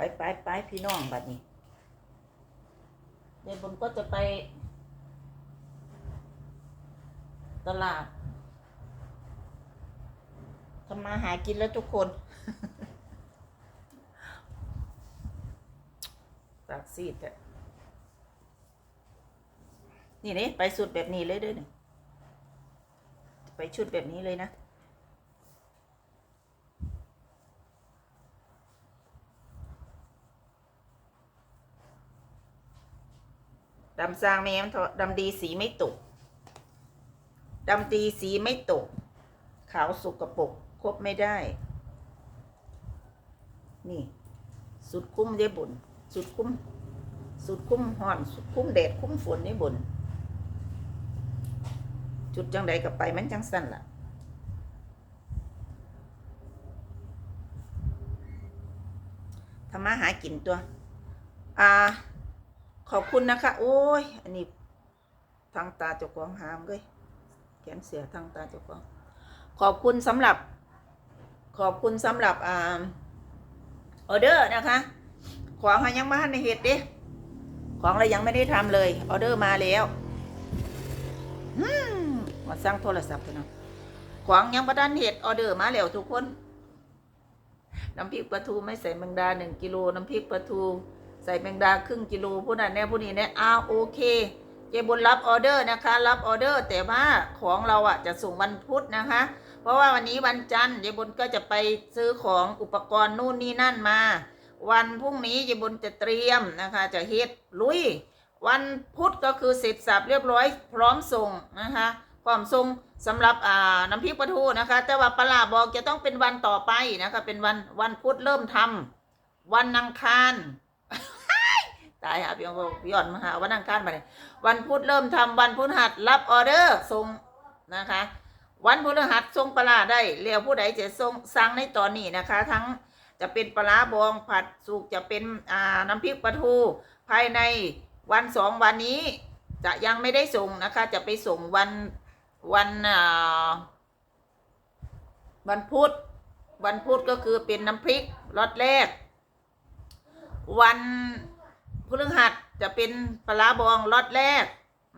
ไปไปไปพี่น้องบัดนี้เดี๋ยวผมก็จะไป ตลาดทำมาหากินแล้วทุกคนตากซีดอะนี่นี่ไปสุดแบบนี้เลยด้วยนี่ไปชุดแบบนี้เลยนะำซางแม่มันดำดีสีไม่ตกดำดีสีไม่ตก ขาวสุกกระปกครบไม่ได้ นี่ สุดคุ้มได้บุญสุดคุ้ม สุดคุ้มห่อน สุดคุ้มแดดคุ้มฝนได้บุญจุดจังใดกับไปมันจังสั้นล่ะทำมาหากินตัว อ่า ขอบคุณนะคะ โอ้ย อันนี้ทางตาเจ้าของหามเลยแขนเสียทางตาเจ้าของ ขอบคุณสำหรับ ขอบคุณสำหรับอ่าออเดอร์นะคะ ของเขายังม่ทันในเหตุดิของเรยังไม่ได้ทำเลยออเดอร์มาแล้วอืมมาสร้างโทรศัพท์กันเนาะของยังประดันเหตุออเดอร์มาแล้วทุกคน น้ำพริกปลาทูไม่ใส่แมงดาหนึ่งกิโลน้ำพริกปลาทู ส่แมงดาครึ่งกิโลผู้นั้นแน่ผู้นี้แน่อ้าวโอเคเจบุญรับออเดอร์นะคะ รับออเดอร์ แต่ว่าของเราอะจะส่งวันพุธนะคะ เพราะว่าวันนี้วันจันทร์เจบุญก็จะไปซื้อของอุปกรณ์นู่นนี่นั่นมา วันพรุ่งนี้เจบุญจะเตรียมนะคะ จะเฮ็ดลุย วันพุธก็คือเสร็จสับเรียบร้อยพร้อมส่งนะคะพร้อมส่งสำหรับอ่าน้ำพริกปลาทูนะคะ แต่ว่าปลาร้าบอกจะต้องเป็นวันต่อไปนะคะ เป็นวันวันพุธเริ่มทำวันอังคาร ตายหาพี่ยองพี่ย่อนมาหาวันอังคารมาเลยวันพุธเริ่มทำวันพฤหัสรับออเดอร์ส่งนะคะ วันพฤหัสส่งปลาได้เรียวผู้ใดจะส่งสั่งในตอนนี้นะคะ ทั้งจะเป็นปลาร้าบองผัดสุกจะเป็นอ่าน้ำพริกปลาทูภายในวันสองวันนี้จะยังไม่ได้ส่งนะคะ จะไปส่งวันวันอ่าวันพุธวันพุธก็คือเป็นน้ำพริกรสแรก วัน พฤหัสจะเป็นปลาบองรสแรก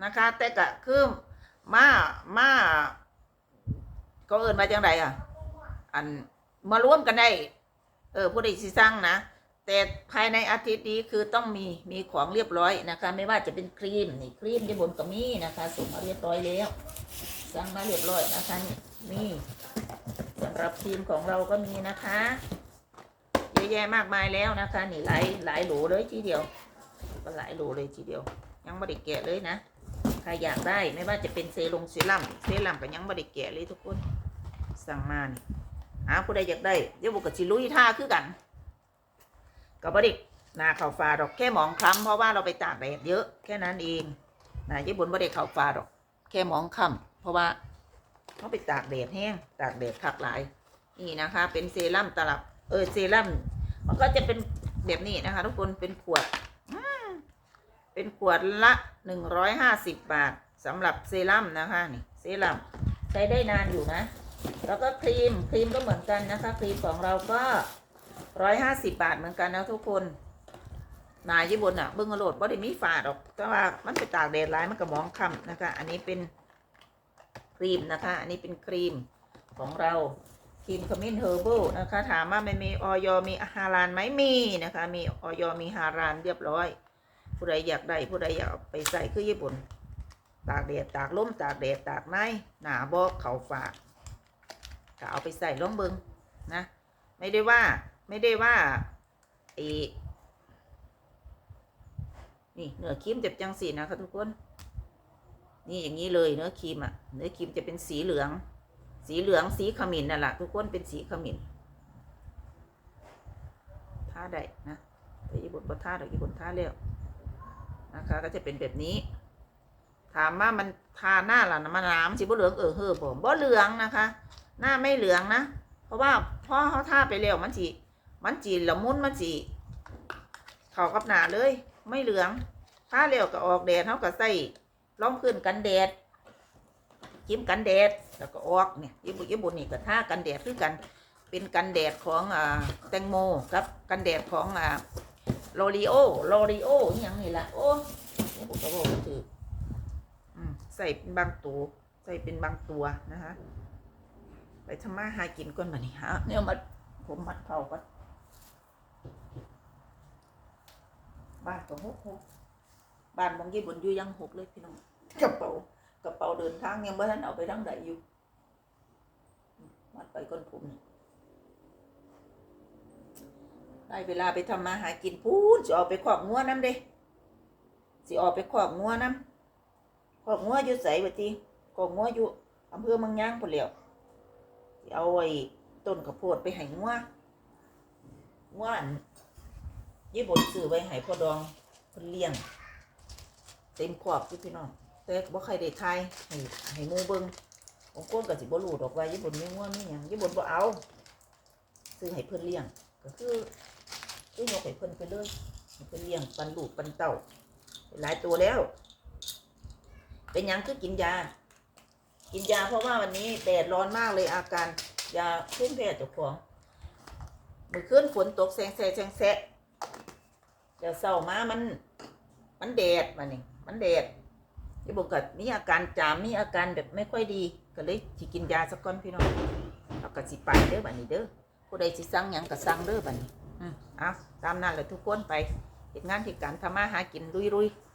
นะคะ แต่ก็คือมามาก็เอินมาจังไรอะ อันมาร่วมกันได้ เออผู้ใดสิสั่งนะ แต่ภายในอาทิตย์นี้คือต้องมีมีของเรียบร้อยนะคะ ไม่ว่าจะเป็นครีมนี่ครีมที่บนก็มีนะคะส่งมาเรียบร้อยแล้วสั่งมาเรียบร้อยนะคะนี่มีสำหรับครีมของเราก็มีนะคะเยอะแยะมากมายแล้วนะคะ นี่หลายหลายโหลเลยทีเดียว ก็หลายโลเลยทีเดียว ยังไม่ได้แกะเลยนะ ใครอยากได้ไม่ว่าจะเป็นเซรุ่มเซรั่มเซรั่มก็ยังไม่ได้แกะเลยทุกคน สั่งมานี่หาผู้ใดอยากได้ เดี๋ยวบุกกับจิลุยท่าคือกันกับบดิกนาเข่าฟ้าดอกแค่หมองคล้ำเพราะว่าเราไปตากแดดเยอะแค่นั้นเองนาญี่ปุ่นบดิกเข่าฟ้าดอก แค่หมองคล้ำเพราะว่าเขาไปตากแดดแห้งตากแดดคักหลาย นี่นะคะ เป็นเซรั่มตลับเออเซรั่มมันก็จะเป็นแบบนี้นะคะ ทุกคนเป็นขวด เป็นขวดละหนึ่งร้อยห้าสิบบาทสำหรับเซรั่มนะคะนี่เซรั่มใช้ได้นานอยู่นะ แล้วก็ครีมครีมก็เหมือนกันนะคะครีมของเราก็ร้อยห้าสิบบาทเหมือนกันนะทุกคนนายญี่ปุ่นอะเบิ้งกระโดบ่ได้มีฝาดอกแต่ว่ามันไปตากแดดร้ายมันก็มองคำนะคะ อันนี้เป็นครีมนะคะ อันนี้เป็นครีมของเราครีมขมิ้นเฮอร์เบิลนะคะ ถามว่ามันมีออยมีฮารานไหมมีนะคะ มีออยมีฮารานเรียบร้อย ผู้ใดอยากได้ผู้ใดอยากเอาไปใส่คือญี่ปุ่น ตากแดดตากลมตากแดดตากในหนาบอกเขาฝากก็เอาไปใส่ล่องเบิงนะ ไม่ได้ว่าไม่ได้ว่าอ้นี่เนื้อครีมจะจังสีนะคะทุกคน นี่อย่างนี้เลยเนื้อครีมอะเนื้อครีมจะเป็นสีเหลือง สีเหลืองสีขมิ้นนั่นแหละทุกคนเป็นสีขมิ้นท่าได้นะแต่ญี่ปุ่นบ่ท่าดอกญี่ปุ่นท่าเร็ว นะคะ ก็จะเป็นแบบนี้ ถามว่ามันทาหน้าล่ะมันน้ำสีบ่เหลืองเออเฮ้อผมบ่เหลืองนะคะ หน้าไม่เหลืองนะ เพราะว่าพ่อเขาทาไปแล้วมันจีมันจีละมุนมันจีเข้ากับหนาเลย ไม่เหลืองทาเร็วก็ออกแดดเขาก็ใส่ร่องพื้นกันแดดจิ้มกันแดดแล้วก็ออกเนี่ยญี่ปุ่นญี่ปุ่นนี่ก็ท่ากันแดดคือกัน เป็นกันแดดของอ่าแตงโมกับกันแดดของอ่า โลริโอโลริโออหย่างนี่ละโอ้ี่ผมก็บอกว่าถือใส่เป็นบางตัว ใส่เป็นบางตัวนะคะไปทำมาหากินก่อนมานี่ฮะเนี่ยมาผมมัดเผาก่อนบ้านก็หกหกบ้านมองยี่บนอยู่ยังหกเลยพี่น้องกระเป๋ากระเป๋าเดินทางยังไม่ทันเอาไปทั้งใดอยู่มัดไปก้นผมนี่ ได้เวลาไปทำมาหากินพูดจะออกไปขอกงัวน้ำเด้สิออกไปขอกงัวน้ำขอกงัวอยู่ใสวะทีขอกงัวอยู่อำเภอเมืองย่างพอเหลียวสิเอาไอ้ต้นข้าวโพดไปให้งัวงัวอันยี่บนซื้อไว้ให้พ่อดองเพิ่นเลี้ยง เต็มขอบอยู่พี่น้องแต่บ่ใครได้ทายให้ให้หมู่เบิ่งผมก้นก็สิบ่รู้ดอกว่าญี่ปุ่นมีงัวมีหยังญี่ปุ่นบ่เอาซื้อให้เพิ่นเลี้ยง ก็คือ ซื้อยกให้เพิ่นไปเลยเพิ่นเลี้ยงปันลูกปันเต้าหลายตัวแล้ว เป็นยังคือกินยา กินยาเพราะว่าวันนี้แดดร้อนมากเลยอาการยาพุ่มแพ้เจ้าของเมื่อคืนฝนตกแซงแซะแซงแซะเดี๋ยวเศร้ามามัน มันแดดมานี่มันแดดที่บอกกับมีอาการจามมีอาการแบบไม่ค่อยดี ก็เลยสิกินยาสักก้อนพี่น้องเอากระสิไปเด้อบัดนี้เด้อผู้ใดสิสั่งหยังก็สั่งเด้อบัดนี้ เอาตามนั้นแหละทุกคนไปเหตุงานที่การทำมาหากินรุยรุยๆ